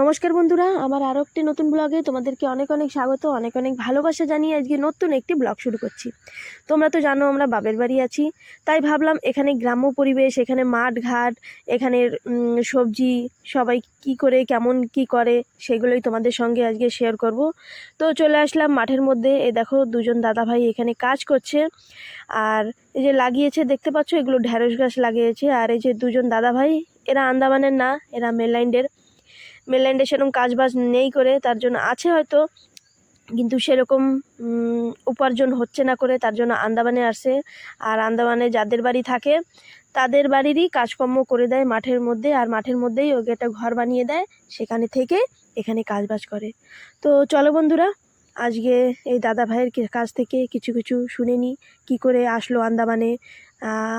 নমস্কার বন্ধুরা, আমার আরও একটি নতুন ব্লগে তোমাদেরকে অনেক অনেক স্বাগত, অনেক অনেক ভালোবাসা জানিয়ে আজকে নতুন একটি ব্লগ শুরু করছি। তোমরা তো জানো আমরা বাবের বাড়ি আছি, তাই ভাবলাম এখানে গ্রাম্য পরিবেশ, এখানে মাঠ ঘাট এখানের সবজি, সবাই কি করে, কেমন কি করে, সেগুলোই তোমাদের সঙ্গে আজকে শেয়ার করব। তো চলে আসলাম মাঠের মধ্যে, এ দেখো দুজন দাদা ভাই এখানে কাজ করছে, আর এই যে লাগিয়েছে, দেখতে পাচ্ছ এগুলো ঢ্যাঁড়স গাছ লাগিয়েছে, আর এই যে দুজন দাদা ভাই এরা আন্দামানের না, এরা মেনল্যান্ডের মেনল্যান্ডে সেরকম কাজ বাজ নেই করে, তার জন্য আছে হয়তো, কিন্তু সেরকম উপার্জন হচ্ছে না করে, তার জন্য আন্দামানে আসে। আর আন্দামানে যাদের বাড়ি থাকে, তাদের বাড়িরই কাজকর্ম করে দেয় মাঠের মধ্যে, আর মাঠের মধ্যেই ওকে একটা ঘর বানিয়ে দেয়, সেখানে থেকে এখানে কাজ বাজ করে। তো চলো বন্ধুরা, আজকে এই দাদা ভাইয়ের কাছ থেকে কিছু কিছু শুনে নিই কী করে আসলো আন্দামানে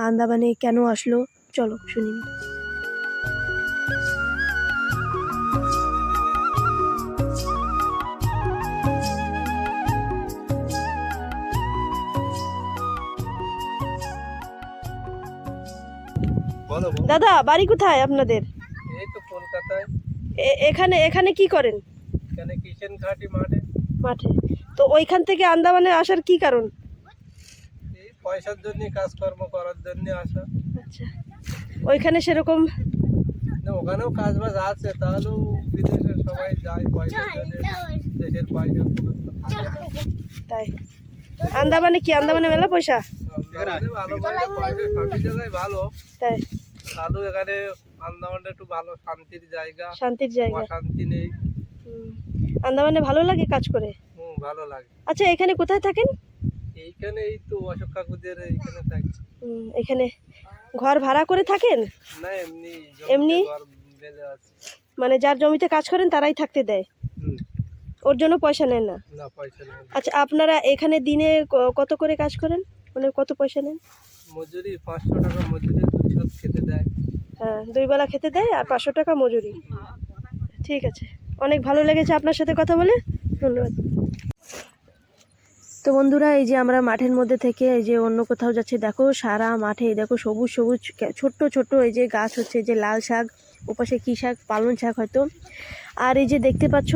আন্দামানে কেন আসলো, চলো শুনে নিই দাদা বাড়ি কোথায় আপনাদের? এই তো কলকাতায়। এখানে এখানে কি করেন? এখানে কিচেন ঘাটি মাঠে। মাঠে। তো ওইখান থেকে আন্দামানে আসার কি কারণ? এই পয়সার জন্য কাজকর্ম করার জন্য আসা। আচ্ছা। ওইখানে সেরকম? না, ওখানেও কাজ বাজ আছে তাহলেও বিদেশে সবাই যায় পয়সার জন্য দেশের পয়সা তাই। আন্দামানে কি? আন্দামানে মেলা পয়সা? আন্দামানে ভালো। তাই। তাহলেও এখানে আন্দামানটা একটু ভালো শান্তির জায়গা। শান্তির জায়গা। অশান্তি নেই। আন্দামানে ভালো লাগে কাজ করে? হুম ভালো লাগে। আচ্ছা এখানে কোথায় থাকেন? এইখানে এই তো অশোক কাকুদের এইখানে থাকি। হুম, এখানে ঘর ভাড়া করে থাকেন? না এমনি এমনি? মানে যার জমিতে কাজ করেন তারাই থাকতে দেয়? হুম, ওর জন্য পয়সা নেন না? না পয়সা আচ্ছা আপনারা এখানে দিনে ক- কত করে কাজ করেন? মানে কত পয়সা নেন? মজুরি পাঁচশো টাকা মজুরি দুশো খেতে দেয়। হ্যাঁ দুই বেলা খেতে দেয় আর পাঁচশো টাকা মজুরি। ঠিক আছে। অনেক ভালো লেগেছে আপনার সাথে কথা বলে। ধন্যবাদ। তো বন্ধুরা এই যে আমরা মাঠের মধ্যে থেকে এই যে অন্য কোথাও যাচ্ছে দেখো সারা মাঠে দেখো সবুজ সবুজ ছোট্ট ছোট্ট এই যে গাছ হচ্ছে যে লাল শাক ওপাশে কী শাক পালন শাক হয়তো। আর এই যে দেখতে পাচ্ছ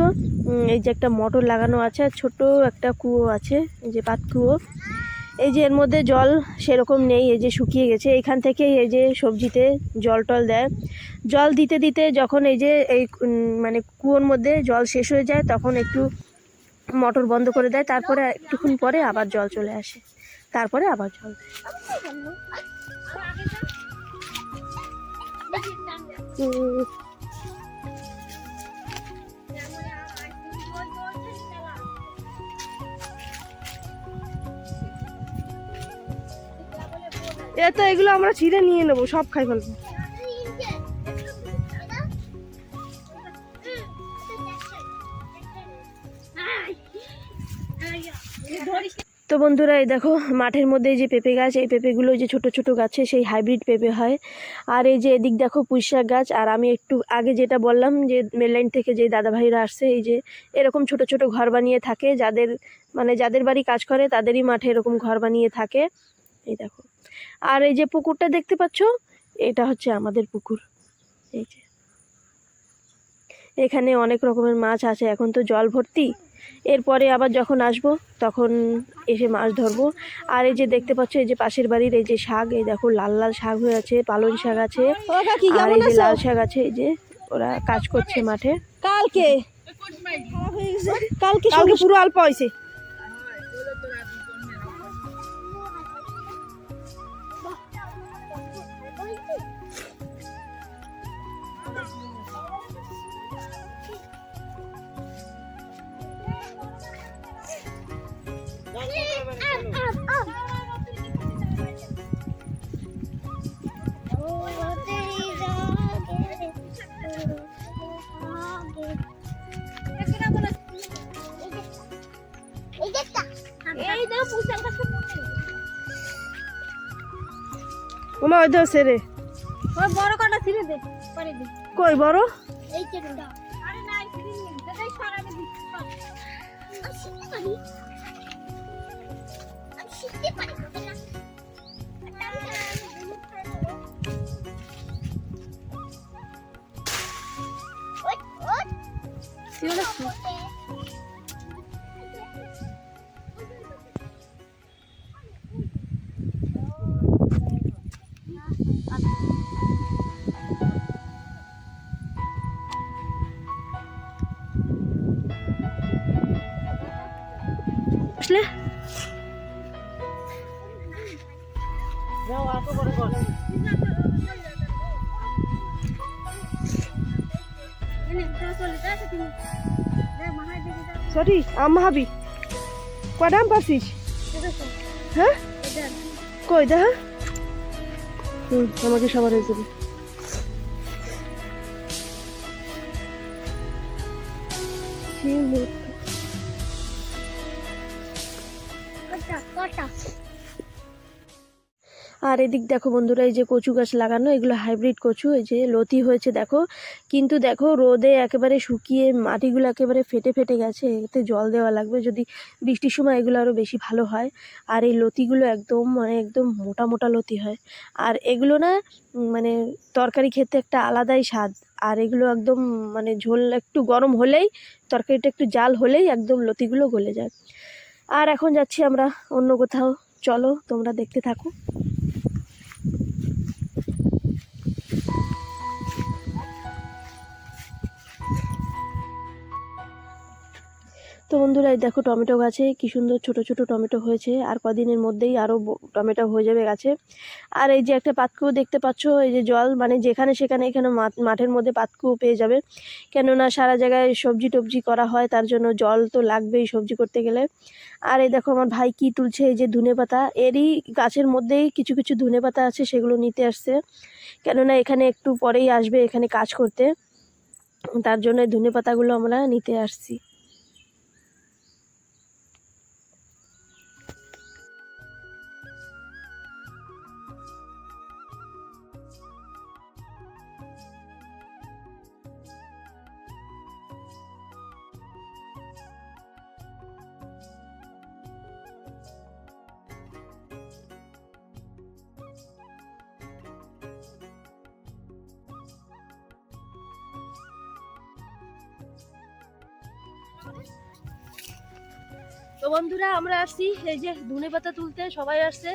এই যে একটা মোটর লাগানো আছে আর ছোট্ট একটা কুয়ো আছে এই যে পাত কুয়ো। এই যে এর মধ্যে জল সেরকম নেই এই যে শুকিয়ে গেছে। এখান থেকে এই যে সবজিতে জল টল দেয়। জল দিতে দিতে যখন এই যে এই মানে কুয়োর মধ্যে জল শেষ হয়ে যায় তখন একটু মোটর বন্ধ করে দেয়। তারপরে একটুক্ষণ পরে আবার জল চলে আসে। তারপরে আবার জল দেয়। এ তো এগুলো আমরা ছিঁড়ে নিয়ে নেব, সব খাই ফেলব। তো বন্ধুরা, এই দেখো, মাঠের মধ্যে যে পেঁপে গাছ, এই পেঁপেগুলো যে ছোট ছোট গাছে সেই হাইব্রিড পেঁপে হয়। আর এই যে এদিক দেখো পুঁইশাক গাছ, আর আমি একটু আগে যেটা বললাম যে মেনলাইন থেকে যে দাদা ভাইরা আসছে, এই যে এরকম ছোট ছোট ঘর বানিয়ে থাকে, যাদের মানে যাদের বাড়ি কাজ করে, তাদেরই মাঠে এরকম ঘর বানিয়ে থাকে। এই দেখো। আর এই যে পুকুরটা দেখতে পাচ্ছ এটা হচ্ছে আমাদের পুকুর। এই যে। এখানে অনেক রকমের মাছ আছে এখন তো জল ভর্তি। এরপরে আবার যখন আসব তখন এসে মাছ ধরবো। আর এই যে দেখতে পাচ্ছ এই যে পাশের বাড়ির এই যে শাক এই দেখো লাল লাল শাক হয়ে আছে পালং শাক আছে। আর এই যে লাল শাক আছে এই যে ওরা কাজ করছে মাঠে। কালকে? কালকে কালকে পুরো অল্প হয়েছে। ওমা ওই তো সেরে। বড় কটা ছিঁড়ে দে পরে দে কই বড়? এই চেকটা আরে না ছিঁড়ে নি দেখাই সারা দিচ্ছি সরি আমি কটা আম হ্যাঁ? কই দেখা হুম আমাকে সবার হয়ে যাবে এদিক দেখো বন্ধুরা, এই যে কচু গাছ লাগানো, এগুলো হাইব্রিড কচু, এই যে লতি হয়েছে দেখো। কিন্তু দেখো রোদে একেবারে শুকিয়ে মাটিগুলো একেবারে ফেটে ফেটে গেছে, এতে জল দেওয়া লাগবে। যদি বৃষ্টির সময় এগুলো আরও বেশি ভালো হয়, আর এই লতিগুলো একদম মানে একদম মোটা মোটা লতি হয়। আর এগুলো না মানে তরকারি খেতে একটা আলাদাই স্বাদ। আর এগুলো একদম মানে ঝোল একটু গরম হলেই, তরকারিটা একটু জাল হলেই একদম লতিগুলো গলে যায়। আর এখন যাচ্ছি আমরা অন্য কোথাও। চলো তোমরা দেখতে থাকো। তো বন্ধুরা, এই দেখো টমেটো গাছে কি সুন্দর ছোট ছোট টমেটো হয়েছে। আর কদিনের মধ্যেই আরও টমেটো হয়ে যাবে গাছে। আর এই যে একটা পাতকুয়ো দেখতে পাচ্ছ, এই যে জল মানে যেখানে সেখানে এখানে মাঠ- মাঠের মধ্যে পাতকুয়ো পেয়ে যাবে। কেননা সারা জায়গায় সবজি টবজি করা হয়, তার জন্য জল তো লাগবেই সবজি করতে গেলে। আর এই দেখো আমার ভাই কি তুলছে, এই যে ধনে পাতা। এরই গাছের মধ্যেই কিছু কিছু ধনে পাতা আছে, সেগুলো নিতে আসছে। কেননা এখানে একটু পরেই আসবে এখানে কাজ করতে। তার জন্য ধনে পাতাগুলো আমরা নিতে আসছি। তো বন্ধুরা আমরা আসছি। এই যে ধনে পাতা তুলতে সবাই আসছে।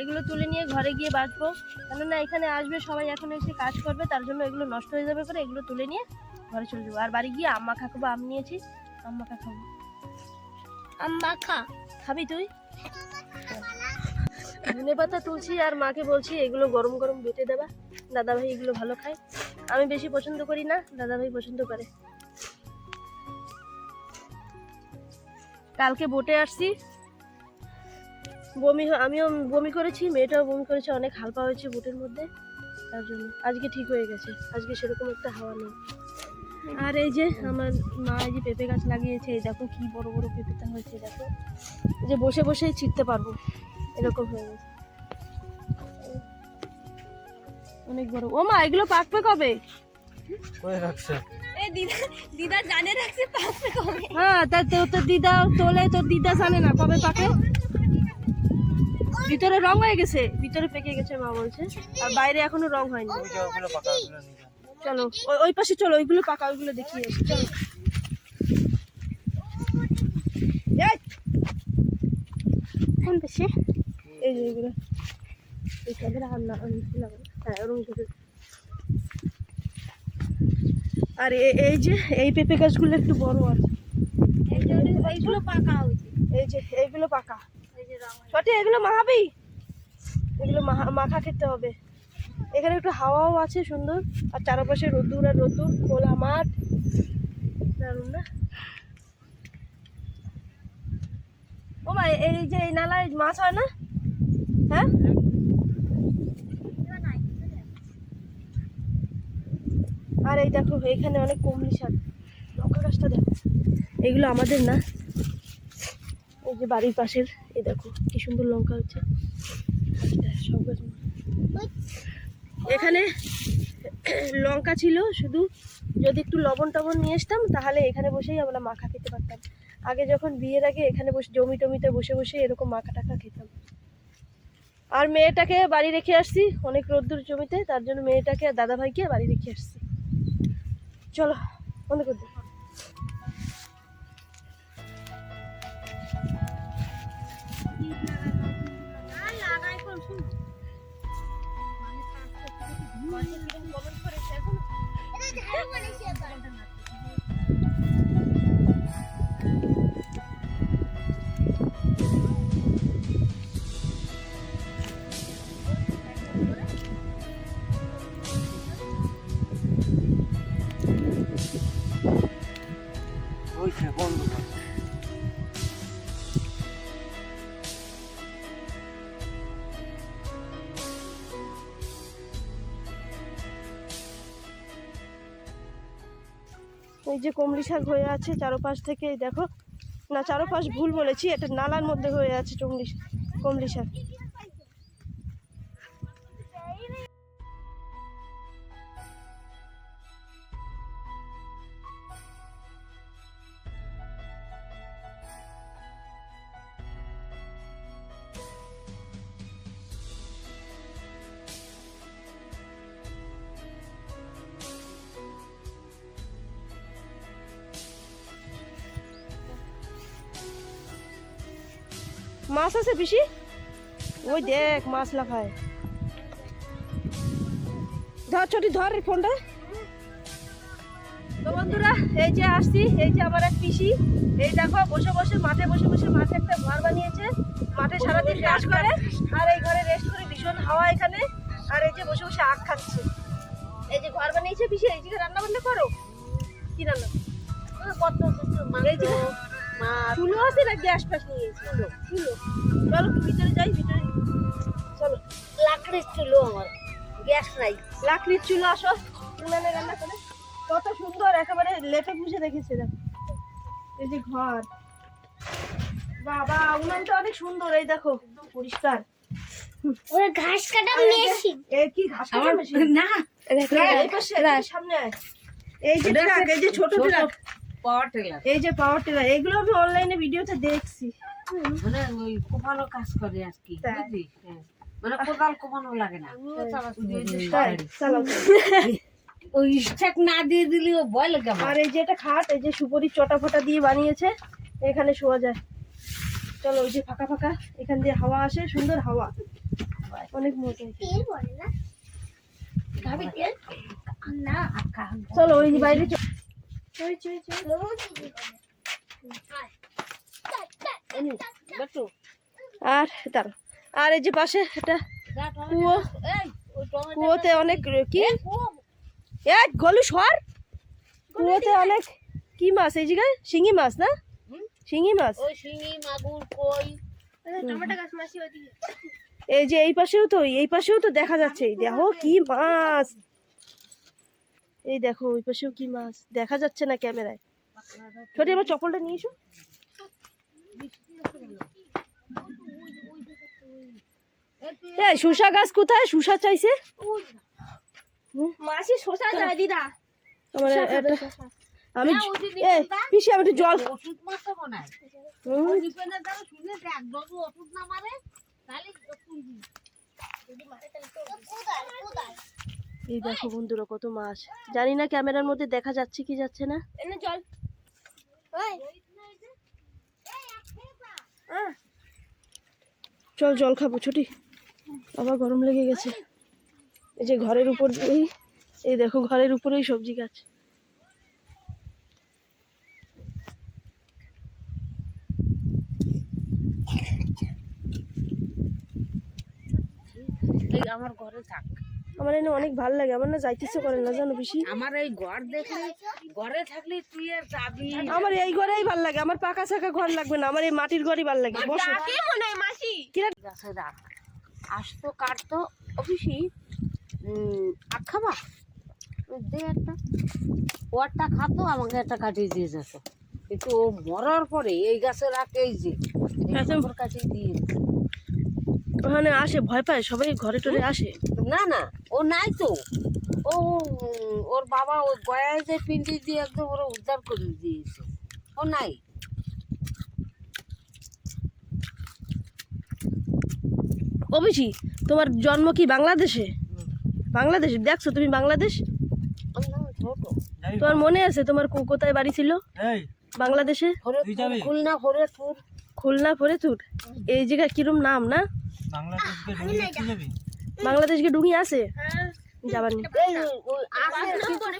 এগুলো তুলে নিয়ে ঘরে গিয়ে বাঁচবো কেননা এখানে আসবে সবাই এখন এসে কাজ করবে তার জন্য এগুলো নষ্ট হয়ে যাবে করে এগুলো তুলে নিয়ে ঘরে চলে যাব। আর বাড়ি গিয়ে আম্মা খাব আম নিয়েছি। আম্মা খা খাব আম্মা খা। খাবি তুই? ধনে পাতা তুলছি আর মাকে বলছি এগুলো গরম গরম বেটে দেবা। দাদা ভাই এগুলো ভালো খায়। আমি বেশি পছন্দ করি না দাদা ভাই পছন্দ করে। কালকে বোটে আসছি। বমি আমিও বমি করেছি, মেয়েটাও বমি করেছে, অনেক হালকা হয়েছে বোটের মধ্যে, তার জন্য। আজকে ঠিক হয়ে গেছে, আজকে সেরকম একটা হাওয়া নেই। আর এই যে আমার মা এই যে পেঁপে গাছ লাগিয়েছে, এই দেখো কি বড় বড় পেঁপেটা হয়েছে, দেখো। যে বসে বসেই ছিটতে পারব, এরকম হয়ে গেছে। অনেক বড়। ও মা, এগুলো পাকবে কবে? রাখছে। দিদা দিদা জানে রাখছে পাশে কবে। হ্যাঁ তা তো তোর দিদা তোলে তোর দিদা জানে না কবে পাকে ভিতরে রং হয়ে গেছে ভিতরে পেকে গেছে মা বলছে আর বাইরে এখনও রং হয়নি। চলো ওই- পাশে চলো ওইগুলো পাকা ওইগুলো দেখিয়ে চলো। এই, কোন পাশে? এই যে এইগুলো এই ক্যামেরা আর না হ্যাঁ ওরকম আর এই যে এই পেঁপে গাছগুলো একটু বড় আছে এইগুলো পাকা এই যে এইগুলো পাকা। এই যে রং সত্যি এগুলো মাখাবি? এগুলো মাখা মাখা খেতে হবে। এখানে একটু হাওয়াও আছে সুন্দর। আর চারপাশে রোদ্দুর আর রোদ্দুর খোলা মাঠ। দারুণ না? ও মা এই যে এই নালায় মাছ হয় না হ্যাঁ আর এই দেখো, এখানে অনেক কমলি শাক। লঙ্কা গাছটা দেখো। এগুলো আমাদের না। এই যে বাড়ির পাশের, এই দেখো, কি সুন্দর লঙ্কা হচ্ছে। এখানে লঙ্কা ছিল শুধু। যদি একটু লবণ টবণ নিয়ে আসতাম, তাহলে এখানে বসেই আমরা মাখা খেতে পারতাম। আগে যখন বিয়ের আগে এখানে বসে, জমি টমিতে বসে বসে এরকম মাখা টাখা খেতাম। আর মেয়েটাকে বাড়ি রেখে আসছি, অনেক রোদ্দুর জমিতে, তার জন্য মেয়েটাকে আর দাদা ভাইকে বাড়ি রেখে আসছি। চলো বন্ধ করে এই যে কমলি শাক হয়ে আছে চারোপাশ থেকে দেখো। না, চারোপাশ ভুল বলেছি, এটা নালার মধ্যে হয়ে আছে চমলি কমলি শাক। মাছ আছে পিসি? ওই দেখ মাছ লাফায়। ধর ছোটি ধর ফোনটা। তো বন্ধুরা এই যে আসছি এই যে আমার এক পিসি। এই দেখো বসে বসে মাঠে বসে বসে মাঠে একটা ঘর বানিয়েছে। মাঠে সারাদিন কাজ করে। আর এই ঘরে রেস্ট করে ভীষণ হাওয়া এখানে। আর এই যে বসে বসে আখ খাচ্ছে। এই যে ঘর বানিয়েছে পিসি এই যে রান্না বান্না করো? কি রান্না? কত এই যে চুলো আছে না গ্যাস নিয়ে? চুলো চুলো। চলো ভিতরে যাই ভিতরে। চলো। লাকড়ির ছিল আমার। গ্যাস নাই। লাকড়ির চুলো আসো। উনানে রান্না করে। কত সুন্দর একেবারে লেপে পুষে রেখেছে দেখো। এই যে ঘর। বাবা উনানটা অনেক সুন্দর এই দেখো একদম পরিষ্কার। ওরা ঘাস কাটা মেশিন। এ কি ঘাস কাটা মেশিন? না। এই পাশে, সামনে। এই যে ট্রাক এই যে ছোট ট্রাক। পাওয়ার টেলার এই যে পাওয়ার টিলার এগুলো আমি অনলাইনে ভিডিওতে দেখছি। মানে ওই কোপানো কাজ করে আর কি বুঝলি? হ্যাঁ। মানে কোদাল কোপানো লাগে না। ওই স্টেক না দিয়ে দিলেও ভয় লাগে আর এই যে এটা খাট এই যে সুপরির চটা ফটা দিয়ে বানিয়েছে এখানে শোয়া যায়। চলো ওই যে ফাঁকা ফাঁকা এখান দিয়ে হাওয়া আসে সুন্দর হাওয়া। অনেক মজা তেল না। চলো ওই যে আর দাঁড়ো আর এই যে পাশে একটা কুয়ো। কুয়োতে অনেক কি? এক গলু সর। কুয়োতে অনেক কি মাছ? এই জায়গায় শিঙি মাছ না? শিঙি মাছ। এই যে এই পাশেও তো এই পাশেও তো দেখা যাচ্ছে। দেখো কি মাছ। এই দেখো ওই পাশেও কি মাছ? দেখা যাচ্ছে না ক্যামেরায়। ছোটি আমার চপলটা নিয়ে এসো। এই শুষা গাছ কোথায়? শুষা চাইছে? মাসি শসা যায় দিদা। আমার একটা আমি এ পিসি আমি একটু জল ওষুধ হয় না মারে এই দেখো বন্ধুরা কত মাছ। জানি না ক্যামেরার মধ্যে দেখা যাচ্ছে কি যাচ্ছে না। এনে জল। ওই। চল জল খাব ছুটি। আবার গরম লেগে গেছে। এই যে ঘরের উপর এই এই দেখো ঘরের উপরেই সবজি গাছ। এই আমার ঘরে থাক। আমার এনে অনেক ভালো লাগে আমার না যাইতে ইচ্ছে করে না জানো বেশি আমার এই ঘর দেখলে ঘরে থাকলে তুই আর যাবি। আমার এই ঘরেই ভালো লাগে আমার পাকা ছাকা ঘর লাগবে না আমার এই মাটির ঘরই ভালো লাগে বসো। কে মনে হয় মাসি? গাছে রাখ। আসতো কাটতো অফিসি আখ খাবা? দে একটা। ওয়ারটা খাতো আমাকে একটা কাটিয়ে দিয়ে যেত। কিন্তু ও মরার পরে এই গাছের আখ এই যে আচ্ছা। কাছে দিয়ে। ওখানে আসে ভয় পায় সবাই ঘরে টরে আসে। না না ও নাই তো। ও ওর বাবা ওই গয়ায় যে পিন্ডি দিয়ে একদম ওরা উদ্ধার করে দিয়েছে। ও নাই। অবিছি তোমার জন্ম কি বাংলাদেশে? বাংলাদেশে? দেখছ তুমি বাংলাদেশ? তোমার মনে আছে তোমার কো- কোথায় বাড়ি ছিল? এই। বাংলাদেশে? খুলনা ফরিদপুর। খুলনা ফরিদপুর। এই জায়গা কিরম নাম না? বাংলাদেশকে ডুঙি আছে? যাবার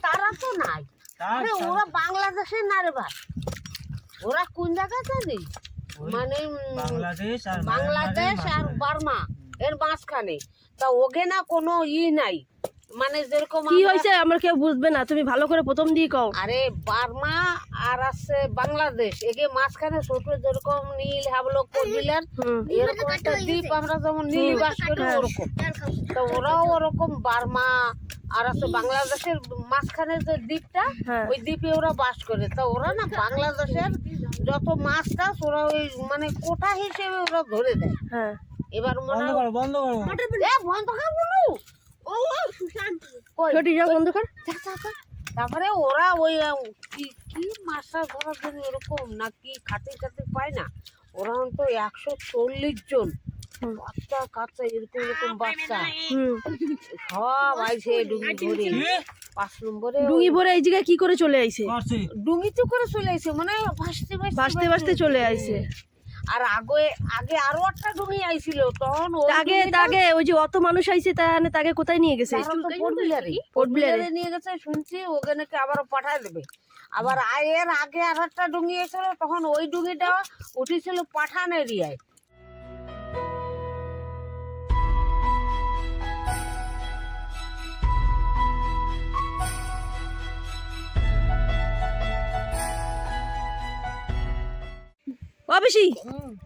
তারা তো নাই। আরে ওরা বাংলাদেশে না রে ভাই। ওরা কোন জায়গাতে নেই মানে বাংলাদেশ আর বাংলাদেশ আর বার্মা এর মাঝখানে। তা ওখানে না কোনো ই নাই। মানে যেরকম কি হয়েছে? আমার কেউ বুঝবে না। তুমি ভালো করে প্রথম দিয়ে কও। আরে বার্মা আর আছে বাংলাদেশ। এগে মাঝখানে ছোট যেরকম নীল এরকম একটা দ্বীপ আমরা যেমন নীল বাস করি ওরকম। তো ওরাও ওরকম বার্মা আর আছে বাংলাদেশের মাঝখানে যে দ্বীপটা হ্যাঁ। ওই দ্বীপে ওরা বাস করে। তা ওরা না বাংলাদেশের যত মাছ টাছ ওরা ওই মানে কোটা হিসেবে ওরা ধরে দেয়। হ্যাঁ। এবার মনে বন্ধ হয় করো বন্ধ করো। বন্ধ কর ও সুশান্ত কই? ছোটি যাও অন্ধকার যা, যা, যা। তারপরে ওরা ওই কি কি মাছ ধরার জন্য এরকম নাকি খাতে খাতে পায় না? ওরা তো একশো চল্লিশ জন। বাচ্চা কাচ্চা এরকম এরকম বাচ্চা। সব আইছে ডুঙ্গি ধরে। পাঁচ নম্বরে ডুঙি ভরে এই জায়গায় কি করে চলে আইছে? করছি ডুঙ্গিতে করে চলে আইছে মানে ভাসতে বাঁচতে বাঁচতে চলে আইছে। আর আগে আগে আরও একটা ডুঙ্গি আইছিল তখন আগে তাকে ওই যে অত মানুষ আইছে তাহলে তাকে কোথায় নিয়ে গেছে তারা তো পোর্ট বিলারে। পোর্ট পোর্ট বিলারে। বিলারে নিয়ে গেছে শুনছি ওখানে কি আবার পাঠায় দেবে আবার আয়ের এর আগে আর একটা ডুঙ্গি এসেছিল তখন ওই ডুঙ্গিটা উঠেছিল পাঠান এরিয়ায় ও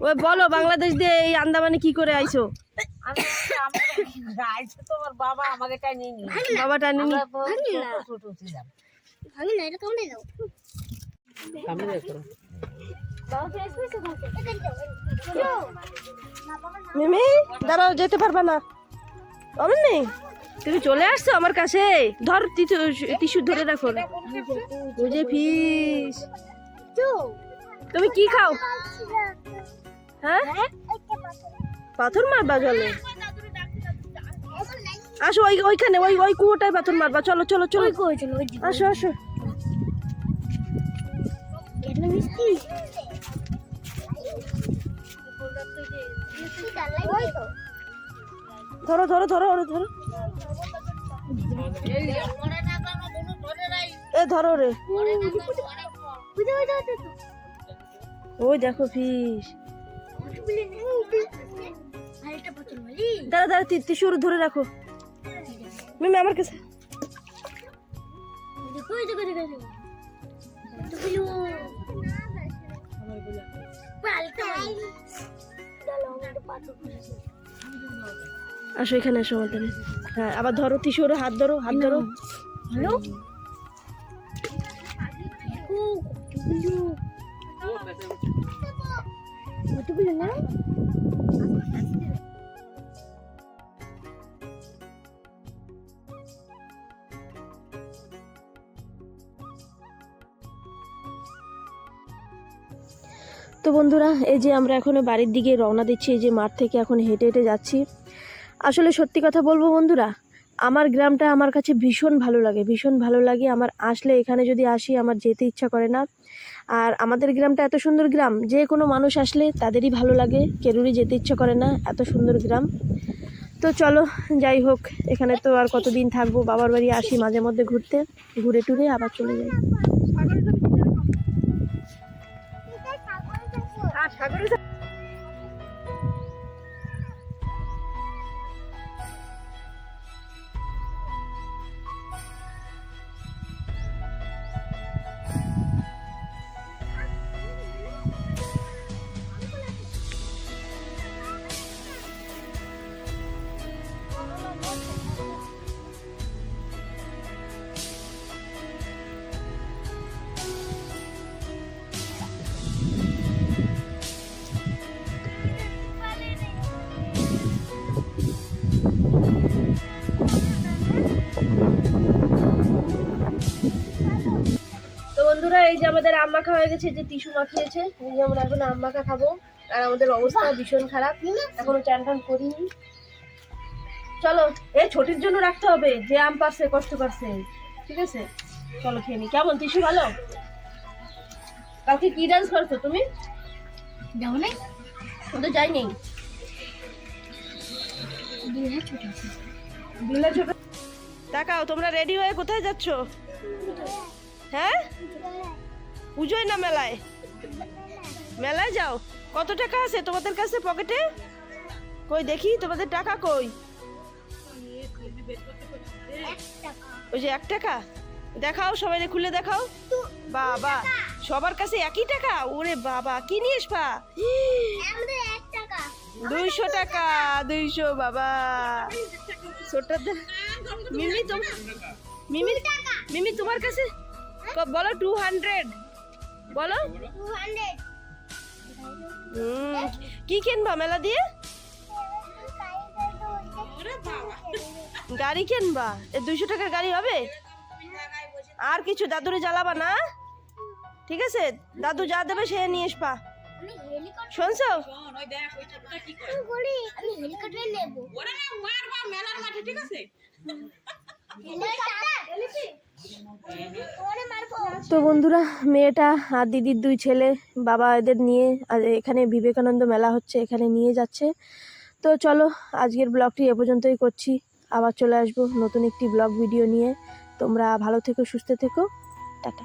ওই বলো, বাংলাদেশ দিয়ে এই আন্দামানে কি করে আইছো? তোমার বাবা আমাকে মিমি, দাঁড়াও, যেতে পারবা না। অমন নেই? তুমি চলে আসছো আমার কাছে? ধর টিস্যু ধরে রাখো। যে ফিস। তুমি কি খাও হ্যাঁ পাথর মারবা জলে আসো ওই ওইখানে ওই ওই কুয়োটায় পাথর মারবা চলো চলো চলো আসো আসো ধরো ধরো ধরো ওরে ধরো এ ধরো রে ওই দেখো ফিস দাঁড়া দাঁড়া টিস্যু ধরে রাখো। মিমি, আমার কাছে। আমরা আসো, এখানে আসো আমাদের হ্যাঁ আবার ধরো টিস্যু হাত ধরো হাত ধরো। হ্যালো? কত বিলু না তো বন্ধুরা, এই যে আমরা এখনও বাড়ির দিকে রওনা দিচ্ছি, এই যে মাঠ থেকে এখন হেঁটে হেঁটে যাচ্ছি। আসলে সত্যি কথা বলব বন্ধুরা, আমার গ্রামটা আমার কাছে ভীষণ ভালো লাগে, ভীষণ ভালো লাগে। আমার আসলে এখানে যদি আসি, আমার যেতে ইচ্ছা করে না। আর আমাদের গ্রামটা এত সুন্দর গ্রাম যে কোনো মানুষ আসলে তাদেরই ভালো লাগে কেরুরই যেতে ইচ্ছে করে না এত সুন্দর গ্রাম। তো চলো যাই হোক এখানে তো আর কতদিন থাকব বাবার বাড়ি আসি মাঝে মধ্যে ঘুরতে ঘুরে টুরে আবার চলে যাই। তো এই যে আমাদের আম মাখা হয়ে গেছে যে টিস্যু মাখিয়েছে এই যে আমরা এখন আম মাখা খাব। আর আমাদের অবস্থা ভীষণ খারাপ। এখনও চান টান করিনি। চলো এ ছোটির জন্য রাখতে হবে যে আম পারছে কষ্ট পারছে ঠিক আছে? চলো খেয়ে নি। কেমন টিস্যু ভালো? কালকে কি ডান্স করছ তুমি? যাও না ওদের যাইনি। তাকাও তোমরা রেডি হয়ে কোথায় যাচ্ছ? হ্যাঁ? পুজোয় না মেলায়। মেলায় যাও। কত টাকা আছে তোমাদের কাছে পকেটে? কই দেখি, তোমাদের টাকা কই? ওই যে এক টাকা। দেখাও সবাই খুলে দেখাও। বাবা, সবার কাছে একই টাকা? ওরে বাবা, কি এক টাকা দুইশো টাকা, দুইশো বাবা। ছোট মিমি তো মিমি মিমি তোমার কাছে বলো টু হান্ড্রেড বলো। কি কিনবা মেলা দিয়ে? গাড়ি কিনবা? এ দুইশো টাকার গাড়ি হবে? আর কিছু? দাদুরে জ্বালাবা না? ঠিক আছে? দাদু যা দেবে সে নিয়ে আসবা। শুনছো? করি আমি হেলিকপ্টার নেব তো বন্ধুরা, মেয়েটা আর দিদির দুই ছেলে, বাবা এদের নিয়ে এখানে বিবেকানন্দ মেলা হচ্ছে, এখানে নিয়ে যাচ্ছে। তো চলো, আজকের ব্লগটি এ পর্যন্তই করছি। আবার চলে আসব নতুন একটি ব্লগ ভিডিও নিয়ে। তোমরা ভালো থেকো, সুস্থ থেকো। টাটা।